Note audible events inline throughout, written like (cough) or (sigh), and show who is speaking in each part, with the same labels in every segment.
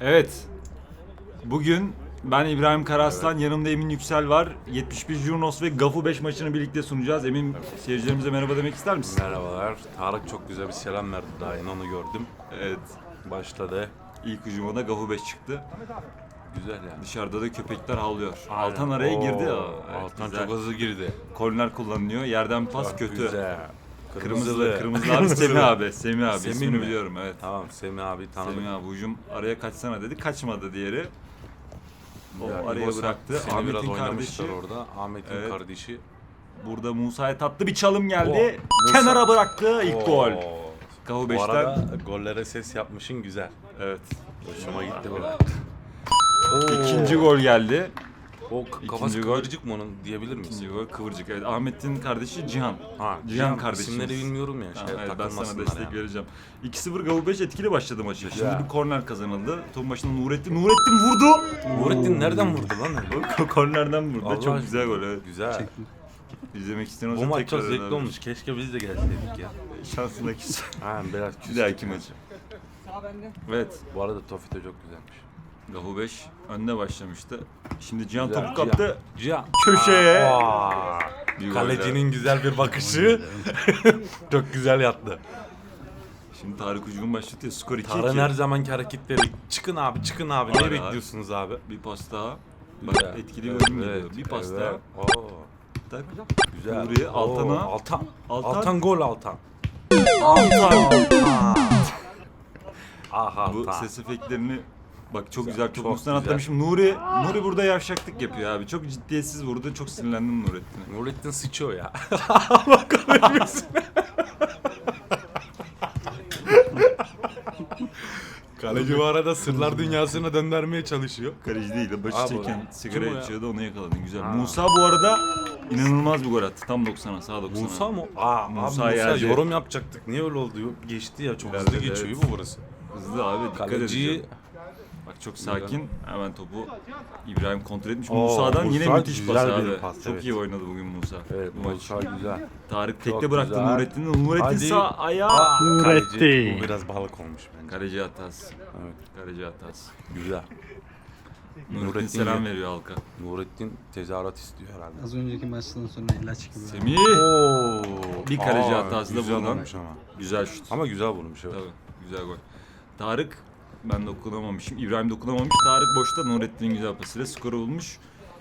Speaker 1: Evet. Bugün ben İbrahim Karaslan, yanımda Emin Yüksel var. 71 Jurnos ve Gafu 5 maçını birlikte sunacağız. Emin seyircilerimize merhaba demek ister misin?
Speaker 2: Merhabalar. Tarık çok güzel bir selam verdi daha yeni onu gördüm.
Speaker 1: Evet.
Speaker 2: Başladı.
Speaker 1: İlk hücuma da Gafu 5 çıktı.
Speaker 2: Güzel yani.
Speaker 1: Dışarıda da köpekler havlıyor. Altan araya
Speaker 2: Oo,
Speaker 1: girdi ya. Evet,
Speaker 2: Altan
Speaker 1: güzel.
Speaker 2: çok hızlı girdi.
Speaker 1: Korner kullanılıyor. Yerden pas
Speaker 2: Bak,
Speaker 1: kötü.
Speaker 2: Güzel.
Speaker 1: Kırmızılı. Kırmızılı abi Semih abi. Semih abi.
Speaker 2: Semih
Speaker 1: İsmini
Speaker 2: mi?
Speaker 1: biliyorum evet.
Speaker 2: Tamam Semih abi tanıdık.
Speaker 1: Semih abi hücum araya kaçsana dedi. Kaçmadı diğeri. O
Speaker 2: Ya,
Speaker 1: araya
Speaker 2: İbo
Speaker 1: bıraktı.
Speaker 2: Seni biraz
Speaker 1: Ahmet'in
Speaker 2: oynamışlar
Speaker 1: kardeşi.
Speaker 2: orada. Ahmet'in
Speaker 1: Evet.
Speaker 2: kardeşi.
Speaker 1: Burada Musa'ya tatlı bir çalım geldi.
Speaker 2: Oh, Musa.
Speaker 1: Kenara bıraktı ilk
Speaker 2: Oo.
Speaker 1: gol. Gafu
Speaker 2: Bu
Speaker 1: 5'ten.
Speaker 2: arada gollere ses yapmışın güzel.
Speaker 1: Evet.
Speaker 2: Hoşuma gitti bu.
Speaker 1: İkinci gol geldi.
Speaker 2: O k- kafası
Speaker 1: gol.
Speaker 2: kıvırcık mı onun diyebilir miyiz?
Speaker 1: İkinci gol kıvırcık. Evet. Ahmet'in kardeşi Cihan.
Speaker 2: Ha,
Speaker 1: Cihan kardeşimiz.
Speaker 2: İsimleri bilmiyorum ya.
Speaker 1: Ha,
Speaker 2: Şey,
Speaker 1: evet, ben sana
Speaker 2: takılmasınlar
Speaker 1: destek
Speaker 2: yani.
Speaker 1: vereceğim. 2-0 Gavu 5 etkili başladı maçı. Şimdi bir korner kazanıldı. Topun başında Nurettin. Nurettin vurdu.
Speaker 2: Nurettin nereden vurdu lan? öyle? (laughs)
Speaker 1: Kornerden vurdu.
Speaker 2: Allah
Speaker 1: Çok
Speaker 2: aşkına.
Speaker 1: güzel gol evet.
Speaker 2: Güzel.
Speaker 1: İzlemek isteyen
Speaker 2: Bu
Speaker 1: olsa
Speaker 2: maç
Speaker 1: tekrar
Speaker 2: çok zevkli
Speaker 1: edelim.
Speaker 2: olmuş. Keşke biz de gelseydik ya. (laughs)
Speaker 1: Şansına küs. (laughs)
Speaker 2: Ha biraz
Speaker 1: Bir
Speaker 2: küstük
Speaker 1: dahaki
Speaker 2: ya.
Speaker 1: maçı. Evet.
Speaker 2: Bu arada Tofito çok güzelmiş.
Speaker 1: Gavu 5 önde başlamıştı. Şimdi Cihan
Speaker 2: Güzel.
Speaker 1: topu kaptı.
Speaker 2: Cihan.
Speaker 1: Köşeye.
Speaker 2: Aa,
Speaker 1: Bir gol
Speaker 2: Kalecinin güzel bir bakışı. (laughs) çok güzel yattı.
Speaker 1: Şimdi Tarık Ucgun başlatıyor. Skor 2-2.
Speaker 2: Tarın her zamanki hareketleri. Çıkın abi çıkın abi. Ne
Speaker 1: abi.
Speaker 2: bekliyorsunuz abi?
Speaker 1: Bir pas daha. Bak
Speaker 2: Güzel.
Speaker 1: etkili bir oyun geliyor. Bir pas
Speaker 2: evet.
Speaker 1: daha.
Speaker 2: Oo,
Speaker 1: Tak.
Speaker 2: güzel. Oo,
Speaker 1: Altan'a.
Speaker 2: Altan.
Speaker 1: Altan.
Speaker 2: Altan. gol Altan.
Speaker 1: Altan.
Speaker 2: Ah
Speaker 1: Bu
Speaker 2: Altan.
Speaker 1: ses efektlerini Bak çok güzel,
Speaker 2: güzel.
Speaker 1: atlamışım. Nuri, Nuri burada yavşaklık yapıyor abi. Çok ciddiyetsiz vurdu. Çok sinirlendim Nurettin'e.
Speaker 2: Nurettin sıçıyor ya. (laughs) Allah kahretmesin. Kaleci bu arada sırlar dünyasına döndürmeye çalışıyor.
Speaker 1: Kaleci değil de başı
Speaker 2: Abi,
Speaker 1: çeken sigara
Speaker 2: ya?
Speaker 1: içiyordu onu yakaladın. Güzel.
Speaker 2: Ha.
Speaker 1: Musa bu arada inanılmaz bir gol attı. Tam 90'a, sağ 90'a.
Speaker 2: Musa mı? Aa,
Speaker 1: Musa
Speaker 2: Musa
Speaker 1: yerde.
Speaker 2: yorum yapacaktık. Niye öyle oldu? Geçti ya çok
Speaker 1: Evet,
Speaker 2: hızlı
Speaker 1: evet.
Speaker 2: geçiyor bu burası.
Speaker 1: Hızlı abi dikkat
Speaker 2: Kaleciyi
Speaker 1: edeceğim. Bak çok sakin. Hemen topu İbrahim kontrol etmiş.
Speaker 2: Oo,
Speaker 1: Musa'dan yine
Speaker 2: Musa
Speaker 1: müthiş pas
Speaker 2: güzel bir
Speaker 1: abi.
Speaker 2: pas,
Speaker 1: çok
Speaker 2: evet.
Speaker 1: iyi oynadı bugün Musa.
Speaker 2: Evet
Speaker 1: bu maç.
Speaker 2: Musa güzel.
Speaker 1: Tarık
Speaker 2: Çok
Speaker 1: tekte bıraktı
Speaker 2: güzel.
Speaker 1: Nurettin'i. Nurettin
Speaker 2: Hadi.
Speaker 1: sağ ayağı.
Speaker 2: Aa,
Speaker 3: Nurettin.
Speaker 2: kaleci, Bu biraz balık olmuş bence.
Speaker 1: Kaleci hatası.
Speaker 2: Evet
Speaker 1: Kaleci hatası.
Speaker 2: güzel.
Speaker 1: Nurettin,
Speaker 2: Nurettin
Speaker 1: selam veriyor halka.
Speaker 2: Nurettin tezahürat istiyor herhalde.
Speaker 3: Az önceki maçtan sonra ilaç gibi.
Speaker 1: Semih.
Speaker 2: Oo.
Speaker 1: Bir kaleci hatası da
Speaker 2: güzel vurmuş ama.
Speaker 1: Güzel şut.
Speaker 2: Ama güzel vurmuş evet.
Speaker 1: Tabii. Güzel gol. Tarık ben dokunamamışım. İbrahim dokunamamış. Tarık boşta Nurettin'in güzel pasıyla skoru bulmuş.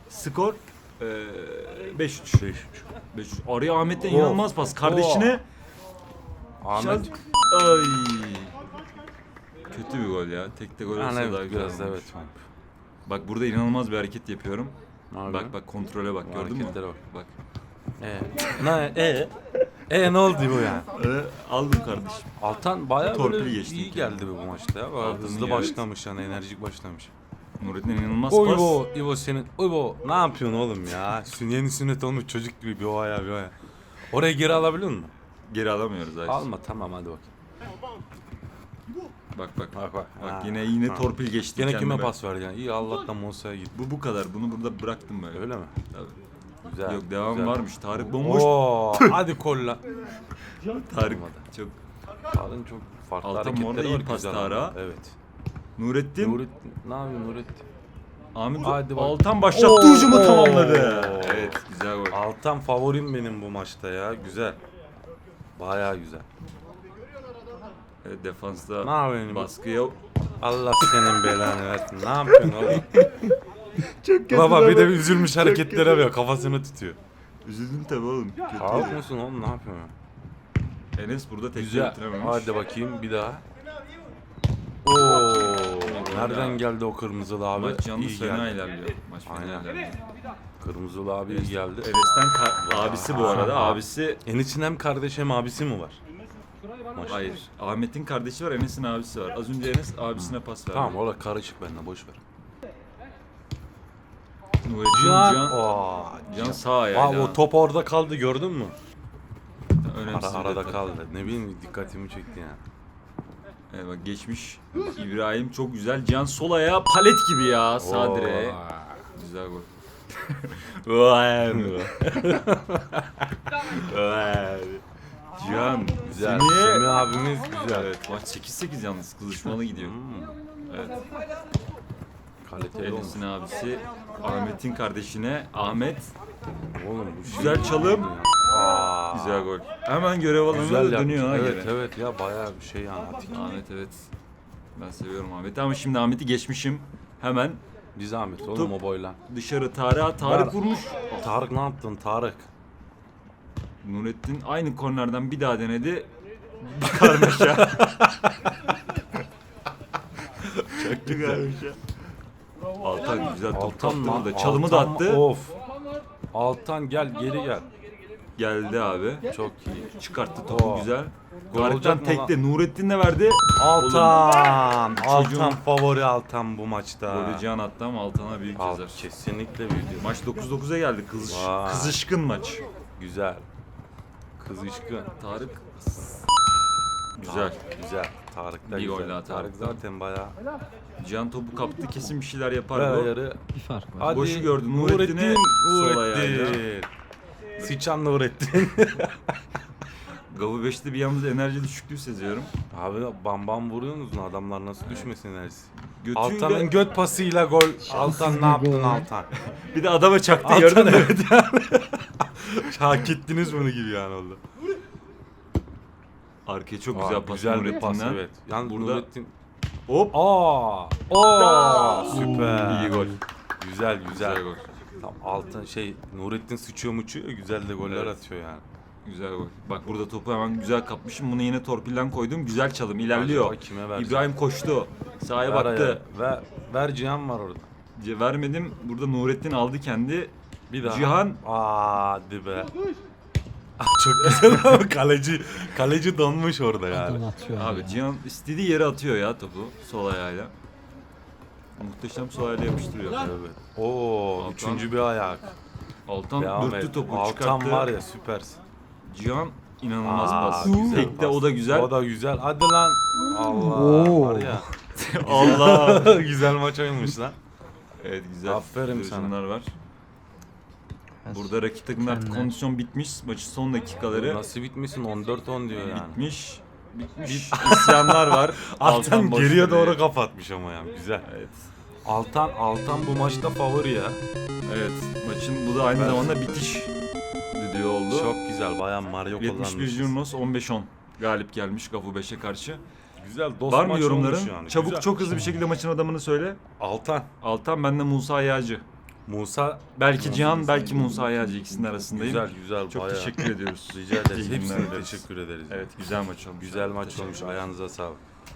Speaker 1: Skor eee 5-3.
Speaker 2: 5-3.
Speaker 1: 5-3. Araya Ahmet'ten
Speaker 2: Oh.
Speaker 1: inanılmaz pas. Kardeşine
Speaker 2: Ahmet
Speaker 1: şans- Ay. Kötü bir gol ya. Tekte gol olsa
Speaker 2: yani
Speaker 1: daha
Speaker 2: evet,
Speaker 1: güzel
Speaker 2: biraz da
Speaker 1: olmuş.
Speaker 2: evet.
Speaker 1: Bak burada inanılmaz bir hareket yapıyorum.
Speaker 2: Abi.
Speaker 1: Bak bak kontrole bak
Speaker 2: Bu
Speaker 1: gördün mü?
Speaker 2: hareketlere bak.
Speaker 1: Bak.
Speaker 2: Ee, ne e e ne oldu bu yani?
Speaker 1: Ee, aldım kardeşim.
Speaker 2: Altan bayağı
Speaker 1: Torpil
Speaker 2: böyle
Speaker 1: geçti
Speaker 2: iyi
Speaker 1: ilk
Speaker 2: geldi bu maçta ya. Bayağı
Speaker 1: Altan'ın
Speaker 2: hızlı
Speaker 1: iyi,
Speaker 2: başlamış yani enerjik başlamış.
Speaker 1: Nurettin inanılmaz
Speaker 2: Oy
Speaker 1: pas.
Speaker 2: bu İbo senin Oy bu ne yapıyorsun oğlum ya? Sün yeni sünnet olmuş çocuk gibi bir o ayağı bir o ayağı. Oraya geri alabiliyor musun?
Speaker 1: Geri alamıyoruz abi.
Speaker 2: Alma tamam hadi bak.
Speaker 1: Bak bak.
Speaker 2: Bak bak.
Speaker 1: Bak
Speaker 2: Ha,
Speaker 1: yine yine
Speaker 2: ha.
Speaker 1: torpil geçti
Speaker 2: Gene kime
Speaker 1: kendime.
Speaker 2: pas verdin yani? İyi Allah'tan Musa'ya git.
Speaker 1: Bu bu kadar. Bunu burada bıraktım böyle.
Speaker 2: Öyle mi?
Speaker 1: Tabii.
Speaker 2: Güzel.
Speaker 1: Yok devam
Speaker 2: güzel.
Speaker 1: varmış. Tarık bomboş. (laughs)
Speaker 2: Oo, hadi kolla.
Speaker 1: Tarık çok.
Speaker 2: Tarık'ın çok farklı
Speaker 1: Altan
Speaker 2: hareketleri
Speaker 1: iyi
Speaker 2: var
Speaker 1: pas Tarık'a.
Speaker 2: ama. Evet.
Speaker 1: Nurettin.
Speaker 2: Nurettin ne yapıyor Nurettin?
Speaker 1: Ahmet
Speaker 2: Hadi bak.
Speaker 1: Altan başlattı
Speaker 2: Oo.
Speaker 1: hücumu tamamladı.
Speaker 2: Oo.
Speaker 1: Evet güzel gol.
Speaker 2: Altan favorim benim bu maçta ya. Güzel. Bayağı güzel.
Speaker 1: Evet,
Speaker 2: Ne
Speaker 1: defansta
Speaker 2: yapıyorsun?
Speaker 1: baskıya
Speaker 2: Allah senin belanı versin. Ne yapıyorsun oğlum? (laughs)
Speaker 1: çok kötü.
Speaker 2: Baba bir de bir üzülmüş hareketlere yapıyor. Kafasını tutuyor.
Speaker 1: Üzüldüm tabii oğlum. Kötü.
Speaker 2: Sağlık mısın oğlum ne yapıyorsun?
Speaker 1: Enes burada tekrar
Speaker 2: Güzel.
Speaker 1: bitirememiş.
Speaker 2: Hadi bakayım bir daha. Oo, nereden geldi o kırmızılı abi?
Speaker 1: Maç yalnız
Speaker 2: İyi
Speaker 1: fena
Speaker 2: geldi.
Speaker 1: ilerliyor. Maç fena
Speaker 2: Aynen.
Speaker 1: ilerliyor.
Speaker 2: Kırmızılı abi iyi geldi.
Speaker 1: Enes'ten ka- abisi bu arada. Abisi
Speaker 2: Enes'in hem kardeşi hem abisi mi var?
Speaker 1: Hayır. Ahmet'in kardeşi var, Enes'in abisi var. Az önce Enes abisine pas verdi.
Speaker 2: Tamam orada karışık benimle boş ver.
Speaker 1: Nurettin
Speaker 2: Can.
Speaker 1: Can,
Speaker 2: Oo,
Speaker 1: Can sağ
Speaker 2: Aa,
Speaker 1: ayağıyla.
Speaker 2: o top orada kaldı gördün mü?
Speaker 1: Önemsiz
Speaker 2: Ara,
Speaker 1: bir
Speaker 2: arada
Speaker 1: detay.
Speaker 2: kaldı. Ne bileyim dikkatimi çekti yani.
Speaker 1: Evet, bak geçmiş. İbrahim çok güzel. Can sol ayağı palet gibi ya direğe. Güzel gol. (laughs) Vay. (laughs) Vay. Cihan.
Speaker 2: Güzel.
Speaker 1: Semih.
Speaker 2: Semih abimiz güzel.
Speaker 1: Evet maç 8-8 yalnız kızışmalı gidiyor.
Speaker 2: Hmm,
Speaker 1: Evet.
Speaker 2: Olmuş.
Speaker 1: Enes'in abisi Ahmet'in kardeşine Ahmet
Speaker 2: Oğlum bu şey
Speaker 1: Güzel çalım.
Speaker 2: Aa,
Speaker 1: güzel gol. Hemen görev alanına
Speaker 2: Güzel
Speaker 1: dönüyor ha
Speaker 2: Evet
Speaker 1: geri.
Speaker 2: evet ya bayağı bir şey yani.
Speaker 1: Ahmet evet. Ben seviyorum Ahmet'i ama şimdi Ahmet'i geçmişim. Hemen
Speaker 2: Bir zahmet oğlum o boyla.
Speaker 1: dışarı Tarık'a Tarık
Speaker 2: Ver.
Speaker 1: vurmuş.
Speaker 2: Tarık ne yaptın Tarık?
Speaker 1: Nurettin aynı kornerden bir daha denedi. Karmaşa. (laughs) Çok güzelmiş ya. Altan güzel top
Speaker 2: Altan lan,
Speaker 1: burada. Çalımı da
Speaker 2: Altan-
Speaker 1: attı.
Speaker 2: Of. Altan gel geri gel.
Speaker 1: Geldi abi.
Speaker 2: Çok iyi.
Speaker 1: Çıkarttı topu
Speaker 2: Oo.
Speaker 1: güzel.
Speaker 2: Gol olacak mı
Speaker 1: tekte. Nurettin de verdi.
Speaker 2: Altan.
Speaker 1: çocuğun-
Speaker 2: Altan favori Altan bu maçta.
Speaker 1: Golü Cihan attı ama Altan'a büyük
Speaker 2: Al,
Speaker 1: ceza.
Speaker 2: kesinlikle büyüdü.
Speaker 1: Maç 9-9'a geldi. Kızış,
Speaker 2: Vay.
Speaker 1: kızışkın maç.
Speaker 2: Güzel. Kızışkın.
Speaker 1: Tarık güzel.
Speaker 2: Güzel. Tarık da
Speaker 1: Bir
Speaker 2: güzel.
Speaker 1: gol daha
Speaker 2: Tarık
Speaker 1: Tarık'tan.
Speaker 2: zaten bayağı.
Speaker 1: Cihan topu kaptı kesin bir şeyler yapar
Speaker 2: Bayağı
Speaker 1: bu.
Speaker 2: yarı.
Speaker 3: Bir fark var.
Speaker 2: Hadi.
Speaker 1: Boşu gördü. Nurettin'e sol ayağıyla.
Speaker 2: Nurettin. Sıçan (laughs) Nurettin.
Speaker 1: Gavu 5'te bir yalnız enerji düşüklüğü seziyorum.
Speaker 2: Abi bam bam vuruyorsunuz mu? Adamlar nasıl düşmesin enerjisi?
Speaker 1: Götüyle
Speaker 2: Altan'ın göt pasıyla gol. Altan ne yaptın Altan?
Speaker 1: bir de adama çaktı
Speaker 2: Altan
Speaker 1: gördün mü?
Speaker 2: evet. (laughs) Hak ettiniz bunu gibi yani oldu.
Speaker 1: Arkaya çok
Speaker 2: Aa,
Speaker 1: güzel pas
Speaker 2: güzel bir pas evet. Yalnız
Speaker 1: Burada-
Speaker 2: Nurettin.
Speaker 1: Hop.
Speaker 2: Aa! Aa! Süper.
Speaker 1: İyi gol.
Speaker 2: Güzel güzel.
Speaker 1: Güzel gol.
Speaker 2: Tam altın şey Nurettin sıçıyor muçuyor güzel de goller
Speaker 1: Evet.
Speaker 2: atıyor yani.
Speaker 1: Güzel gol. Bak burada topu hemen güzel kapmışım. Bunu yine torpilden koydum. Güzel çalım. ilerliyor.
Speaker 2: Acaba kime verecek?
Speaker 1: İbrahim koştu. Sahaya
Speaker 2: Ver
Speaker 1: baktı.
Speaker 2: ayağı. Ver, ver Cihan var orada.
Speaker 1: Ce- Vermedim. Burada Nurettin aldı kendi.
Speaker 2: Bir daha.
Speaker 1: Cihan.
Speaker 2: Aa, hadi be. Ah, Çok güzel ama kaleci kaleci donmuş orada
Speaker 3: Adam
Speaker 2: yani.
Speaker 3: atıyor.
Speaker 1: Abi Cihan istediği yere atıyor ya topu. Sol ayağıyla. Muhteşem sol ayağıyla yapıştırıyor.
Speaker 2: Evet. Oo,
Speaker 1: Altan.
Speaker 2: üçüncü bir ayak.
Speaker 1: Altan
Speaker 2: Devam
Speaker 1: dürttü
Speaker 2: et.
Speaker 1: topu
Speaker 2: Altan
Speaker 1: çıkarttı.
Speaker 2: var ya süpersin.
Speaker 1: Cihan inanılmaz
Speaker 2: Aa,
Speaker 1: pas.
Speaker 2: güzel
Speaker 1: Tekte
Speaker 2: pas.
Speaker 1: o da güzel.
Speaker 2: O da güzel. Hadi lan. Allah
Speaker 3: Oo.
Speaker 2: var ya. (laughs)
Speaker 1: Allah. (laughs)
Speaker 2: güzel maç oynamış lan.
Speaker 1: evet güzel.
Speaker 2: Aferin sana.
Speaker 1: Hücumlar var. Burada rakip takımlar
Speaker 3: Mükemmel.
Speaker 1: kondisyon bitmiş. Maçın son dakikaları
Speaker 2: Nasıl bitmesin 14-10 diyor yani.
Speaker 1: bitmiş. Bitmiş. (laughs) İsyanlar var. (laughs)
Speaker 2: Altan
Speaker 1: boş
Speaker 2: geriye
Speaker 1: kaleye.
Speaker 2: doğru kapatmış ama yani güzel.
Speaker 1: Evet.
Speaker 2: Altan Altan bu maçta favori ya.
Speaker 1: Evet. Maçın bu da aynı
Speaker 2: Ben-
Speaker 1: zamanda bitiş düdüğü oldu.
Speaker 2: Çok güzel bayan Mario
Speaker 1: 71
Speaker 2: kullanmış.
Speaker 1: Jurnos 15-10 galip gelmiş Gafu 5'e karşı.
Speaker 2: Güzel dost
Speaker 1: Var mı
Speaker 2: maç
Speaker 1: yorumların?
Speaker 2: olmuş yani.
Speaker 1: Çabuk
Speaker 2: Güzel.
Speaker 1: çok hızlı bir şekilde maçın adamını söyle.
Speaker 2: Altan.
Speaker 1: Altan ben de Musa Yağcı.
Speaker 2: Musa
Speaker 1: Belki Cihan belki Musa Yağcı ikisinin arasındayım.
Speaker 2: güzel güzel
Speaker 1: Çok
Speaker 2: bayağı.
Speaker 1: teşekkür ediyoruz. (laughs)
Speaker 2: Rica ederiz. Hepsine teşekkür ederiz.
Speaker 1: Evet güzel maç olmuş.
Speaker 2: Güzel maç olmuş. Ayağınıza sağlık.